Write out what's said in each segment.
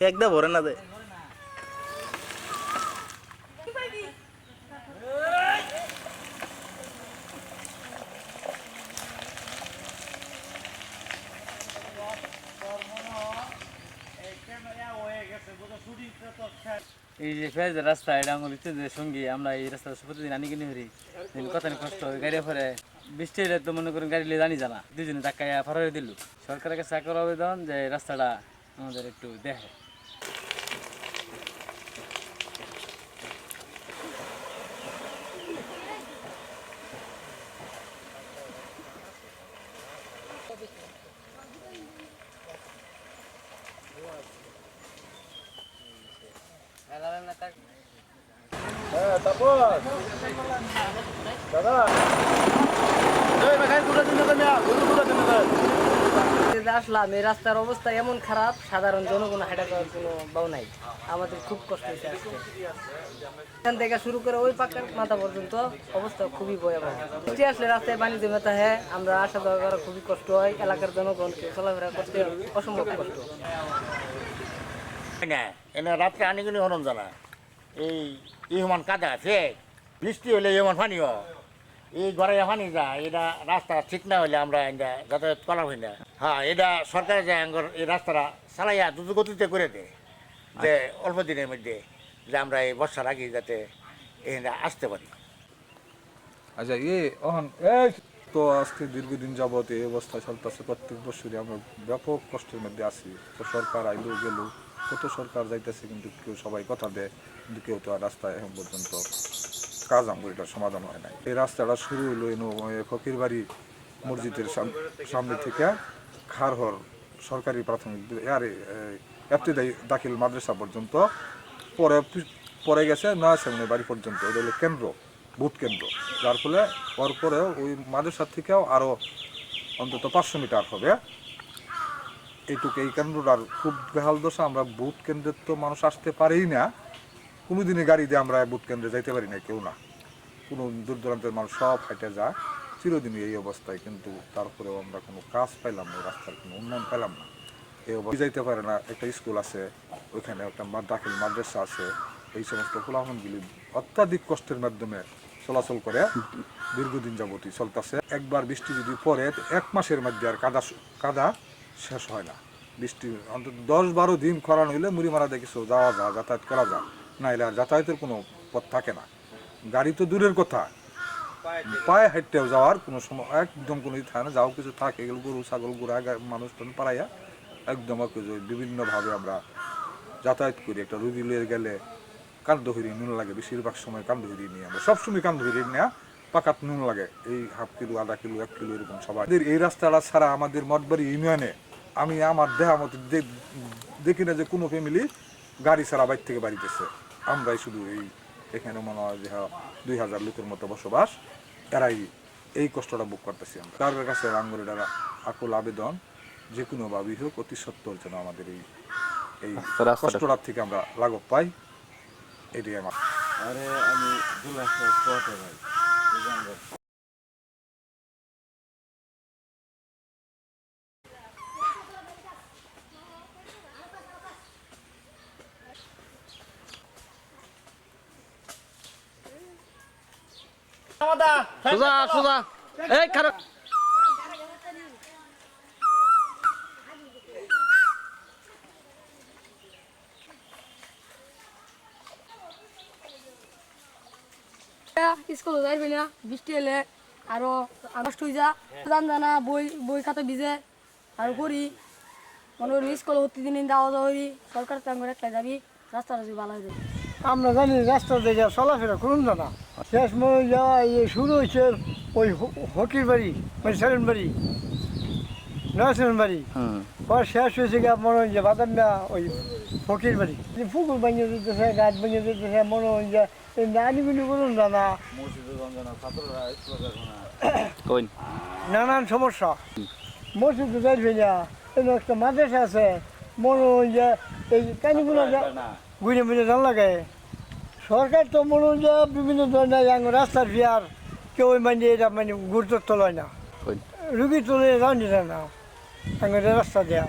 একদম ভরে না দে এই যে ফেজ রাস্তা, এটা যে সঙ্গী, আমরা এই রাস্তা প্রতিদিন আনি কিনে ফিরি। কথা কষ্ট গাড়ি ফেরে বৃষ্টি হলে তো মনে করেন গাড়ি নিয়ে জানি জানা দুজনে টাকায় ফরাই দিল। সরকারের কাছে চাকর আবেদন যে রাস্তাটা আমাদের একটু দেখে। আসলাম এই রাস্তার অবস্থা এমন খারাপ সাধারণ জনগণ হাঁটা করার কোনো বাউ নাই। আমাদের খুব কষ্ট হয়েছে এখান থেকে শুরু করে ওই পাকার মাথা পর্যন্ত অবস্থা খুবই ভয়াবহ। উঠে আসলে রাস্তায় পানি জমে থাকে আমরা আসা যাওয়া করা খুবই কষ্ট হয়। এলাকার জনগণকে চলাফেরা করতে অসম্ভব কষ্ট। না এনে রাত্রে আনিগুনি হরম জানা এই ইহমান কাদা ফেক বৃষ্টি হলে ইহমান পানি হয় এই ঘরে পানি যা, এটা রাস্তা ঠিক না হলে আমরা এটা যাতায়াত করা হয় না। হ্যাঁ এটা সরকারে যে এই রাস্তাটা চালাইয়া দ্রুত গতিতে করে দেয়, যে অল্প দিনের মধ্যে যে আমরা এই বর্ষার আগে যাতে এখানে আসতে পারি। আচ্ছা ইয়ে অহন তো আজকে দীর্ঘদিন যাবত এই অবস্থা চলতেছে। প্রত্যেক বছরই আমরা ব্যাপক কষ্টের মধ্যে আছি। তো সরকার আইলো, গেল। কত সরকার যাইতেছে, কিন্তু কেউ সবাই কথা দেয়, কিন্তু কেউ তো আর রাস্তায় এখন পর্যন্ত কাজ আমগুলিটার সমাধান হয় নাই। এই রাস্তাটা শুরু হলো ফকির বাড়ি মসজিদের সাম- সামনে থেকে খারহর সরকারি প্রাথমিক আরে এফটিদাই দাখিল মাদ্রাসা পর্যন্ত। পরে পরে গেছে নয়া সেমনে বাড়ি পর্যন্ত। এটা হলো কেন্দ্র ভোট কেন্দ্র। যার ফলে ওর পরে ওই মাদ্রাসা থেকেও আরও অন্তত পাঁচশো মিটার হবে। এইটুকু এই কেন্দ্রটার খুব বেহাল দশা, আমরা বুথ কেন্দ্রের তো মানুষ আসতে পারেই না। কোনোদিনই গাড়ি দিয়ে আমরা বুথ কেন্দ্রে যাইতে পারি না, কেউ না। কোনো দূর দূরান্তের মানুষ সব হাইটে যায়। চিরদিনই এই অবস্থায় কিন্তু তারপরেও আমরা কোনো কাজ পাইলাম না, রাস্তার কোনো উন্নয়ন পেলাম না। এই অবস্থা যাইতে পারে না, একটা স্কুল আছে, ওইখানে একটা দাখিল মাদ্রাসা আছে। এই সমস্ত কোলাহনগুলি অত্যাধিক কষ্টের মাধ্যমে চলাচল করে দীর্ঘদিন যাবতই চলতেছে। একবার বৃষ্টি যদি তো এক মাসের মধ্যে আর কাদা কাদা শেষ হয় না। বৃষ্টি অন্তত দশ বারো দিন খরান হইলে মুড়ি মারা দেখিছো যাওয়া যা, যাতায়াত করা যায় নাইলে আর যাতায়াতের কোনো পথ থাকে না। গাড়ি তো দূরের কথা। পায়ে হাঁটতেও যাওয়ার কোনো সময়, একদম কোনো থাকে না, যাও কিছু থাকে এগুলো গরু, ছাগল গোড়া মানুষ পাড়াইয়া একদম বিভিন্নভাবে আমরা যাতায়াত করি। একটা রুগী লিয়ে গেলে কান্দহরি নুন লাগে, বেশিরভাগ সময় কান্দহরি নিয়ে আমরা। সবসময় কান্দহরি নেওয়া পাকাত নুন লাগে। এই হাফ কিলো, আধা কিলো, এক কিলো এরকম সবাই। এই রাস্তাটা ছাড়া আমাদের মঠবাড়ি ইউনিয়নে আমি আমার দেহা মতো দেখি না যে কোনো ফ্যামিলি গাড়ি ছাড়া বাইর থেকে বাড়িতেছে। আমরাই শুধু এই এখানে মনে হয় যে হ্যাঁ, দুই হাজার লোকের মতো বসবাস। এরাই এই কষ্টটা বুক করতেছি আমরা। তার কাছে আঙ্গুরের আকুল আবেদন যে কোনো ভাবেই হোক অতি সত্তর যেন আমাদের এই এই কষ্টটার থেকে আমরা লাঘব পাই। এটাই আমার আরে আমি দু লাখ সোজা সোজা। এই খারাপ স্কুল যাইবি না বৃষ্টি এলে আরও নষ্ট হয়ে যা। জান জানা বই বই খাতা ভিজে আর করি। মনে করি স্কুল প্রতিদিন দাওয়া দাওয়া করি। সরকার তাঙ্গর যাবি রাস্তাটা যদি ভালো হয়ে যাবে আমরা জানি রাস্তা দিয়ে চলাফেরা করুন না না। শেষ মনে যাওয়া এই শুরু হয়েছে ওই হকির বাড়ি মানে সেরেন বাড়ি নয়সেন বাড়ি। পর শেষ হয়েছে গিয়ে মনে হয় যে বাদাম ওই ফকির বাড়ি। পুকুর বানিয়ে দিতেছে গাছ বানিয়ে দিতেছে মনে হয় যে এই নানিগুলি বলুন না নানান সমস্যা। মসজিদ যাইবে না এখানে একটা মাদ্রাসা আছে। মনে হয় যে এই কানিগুলো ঘুরে ফিরে জান লাগে। সরকার তো মনে হয় বিভিন্ন ধরনের রাস্তার বিয়ার কেউ মানে এটা মানে গুরুত্ব তোলায় না। কই রুগী তুলে জানি না। আঙ্গের রাস্তা দেয়া।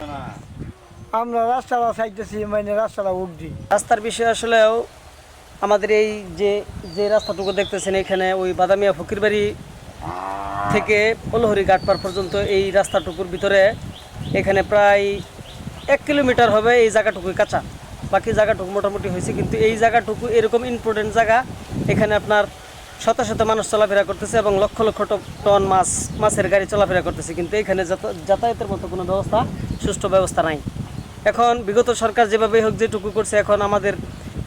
আমরা রাস্তাটা চাইতেছি মানে রাস্তাটা উঠছি রাস্তার বিষয়ে আসলেও আমাদের এই যে যে রাস্তাটুকু দেখতেছেন এখানে ওই বাদামিয়া ফকিরবাড়ি থেকে পলহরি ঘাটপার পর্যন্ত এই রাস্তাটুকুর ভিতরে এখানে প্রায় এক কিলোমিটার হবে এই জায়গাটুকুই কাঁচা। বাকি জায়গাটুকু মোটামুটি হয়েছে, কিন্তু এই জায়গাটুকু এরকম ইম্পর্টেন্ট জায়গা, এখানে আপনার শত শত মানুষ চলাফেরা করতেছে এবং লক্ষ লক্ষ টন মাছ, মাছের গাড়ি চলাফেরা করতেছে, কিন্তু এখানে যাতায়াতের মতো কোনো ব্যবস্থা, সুষ্ঠু ব্যবস্থা নাই। এখন বিগত সরকার যেভাবে হোক যেটুকু করছে, এখন আমাদের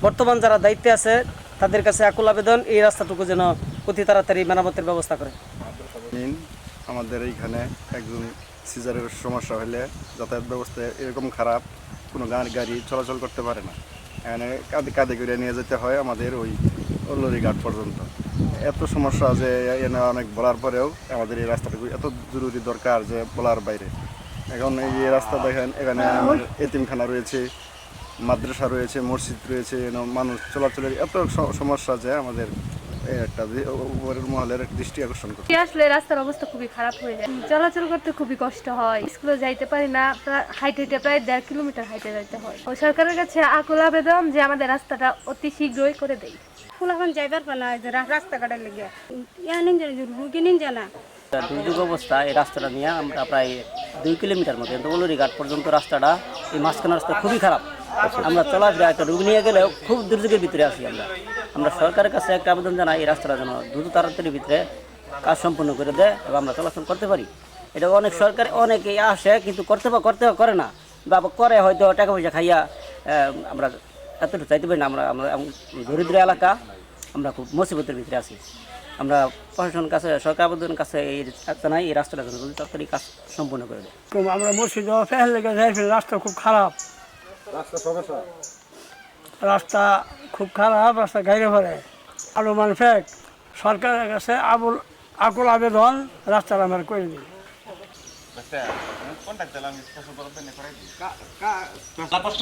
বর্তমান যারা দায়িত্বে আছে, তাদের কাছে আকুল আবেদন, এই রাস্তাটুকু যেন অতি তাড়াতাড়ি মেরামতের ব্যবস্থা করে। আমাদের এইখানে একজন সিজারের সমস্যা হলে যাতায়াত ব্যবস্থা এরকম খারাপ। কোনো গাড়ি গাড়ি চলাচল করতে পারে না। এখানে কাঁধে কাঁধে করে নিয়ে যেতে হয় আমাদের ওই ওল্লরি ঘাট পর্যন্ত। এত সমস্যা যে এনে অনেক বলার পরেও আমাদের এই রাস্তাটুকু এত জরুরি দরকার যে বলার বাইরে। এখন এই রাস্তা দেখেন, এখানে এতিমখানা রয়েছে, মাদ্রাসা রয়েছে, মসজিদ রয়েছে মানুষ চলাচলের এত সমস্যা যে আমাদের একটা উপরের মহলের দৃষ্টি আকর্ষণ করে আসলে রাস্তার অবস্থা খুবই খারাপ হয়ে যায়। চলাচল করতে খুবই কষ্ট হয়। স্কুলে যাইতে পারি না। প্রায় হাইটে হেঁটে প্রায় দেড় কিলোমিটার হাইটে যাইতে হয়। সরকারের কাছে আকুল আবেদন যে আমাদের রাস্তাটা অতি শীঘ্রই করে দেয় ফুলাখন যাইবার পানা রাস্তাঘাটের লেগে। ইয়া নিন জানা রুগী নিন জানা দুর্যোগ অবস্থা এই রাস্তাটা নিয়ে আমরা প্রায় দুই কিলোমিটার মতো ঘাট পর্যন্ত রাস্তাটা এই মাঝখানে রাস্তা খুবই খারাপ। আমরা চলাফেরা একটা রোগ নিয়ে গেলেও খুব দুর্যোগের ভিতরে আছি আমরা। আমরা সরকারের কাছে একটা আবেদন জানাই এই রাস্তাটা যেন দ্রুত তাড়াতাড়ির ভিতরে কাজ সম্পূর্ণ করে দেয় এবং আমরা চলাচল করতে পারি। এটা অনেক সরকার অনেকেই আসে কিন্তু করতে করতে করে না। বা করে হয়তো টাকা পয়সা খাইয়া আমরা এতটুকু চাইতে পারি না। আমরা আমরা এমন দরিদ্র এলাকা আমরা খুব মুসিবতের ভিতরে আছি। আমরা প্রশাসন কাছে সরকার আবেদন কাছে এই জানাই এই রাস্তাটা যেন দ্রুত তাড়াতাড়ি কাজ সম্পূর্ণ করে দেয়। আমরা মসজিদ রাস্তা খুব খারাপ। রাস্তা খুব খারাপ রাস্তা গাইরে ভরে আলু মানে ফেক সরকারের কাছে আবুল আকুল আবেদন রাস্তার আমার করে নি কষ্ট